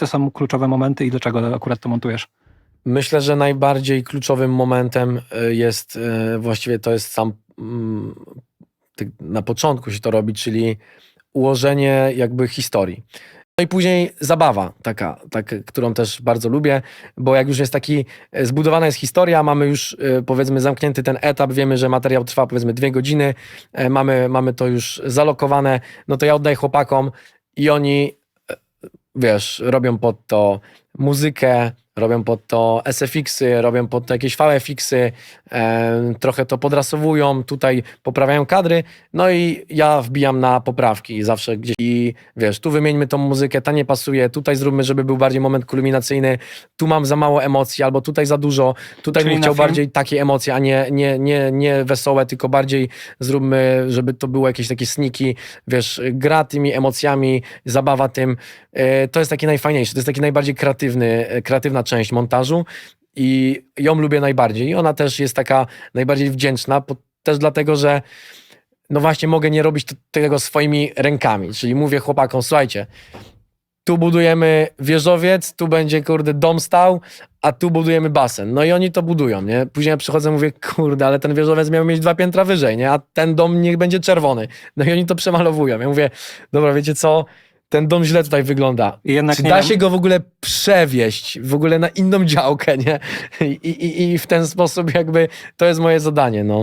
to są kluczowe momenty i dlaczego akurat to montujesz? Myślę, że najbardziej kluczowym momentem y, jest y, właściwie to jest sam mm, na początku się to robi, czyli ułożenie jakby historii. No i później zabawa taka, tak, którą też bardzo lubię, bo jak już jest taki, e, zbudowana jest historia, mamy już powiedzmy zamknięty ten etap, wiemy, że materiał trwa powiedzmy dwie godziny, mamy, mamy to już zalokowane, no to ja oddaję chłopakom i oni, wiesz, robią pod to muzykę, robią pod to SFX-y, robią pod to jakieś VFX-y, e, trochę to podrasowują, tutaj poprawiają kadry, no i ja wbijam na poprawki zawsze gdzieś. I wiesz, tu wymieńmy tą muzykę, ta nie pasuje, tutaj zróbmy, żeby był bardziej moment kulminacyjny, tu mam za mało emocji, albo tutaj za dużo, tutaj Czyli bym chciał bardziej takie emocje, a nie, nie, nie, nie wesołe, tylko bardziej zróbmy, żeby to było jakieś takie sniki, wiesz, gra tymi emocjami, zabawa tym, e, to jest takie najfajniejsze, to jest taki najbardziej kreatywny, e, kreatywna część montażu i ją lubię najbardziej. I ona też jest taka najbardziej wdzięczna, też dlatego, że no właśnie mogę nie robić tego swoimi rękami, czyli mówię chłopakom, słuchajcie, tu budujemy wieżowiec, tu będzie, kurde, dom stał, a tu budujemy basen. No i oni to budują, nie? Później ja przychodzę, mówię, kurde, ale ten wieżowiec miał mieć dwa piętra wyżej, nie? A ten dom niech będzie czerwony. No i oni to przemalowują. Ja mówię, dobra, wiecie co? Ten dom źle tutaj wygląda. Jednak Czy da wiem- się go w ogóle przewieźć w ogóle na inną działkę, nie? I, i, I w ten sposób jakby to jest moje zadanie, no.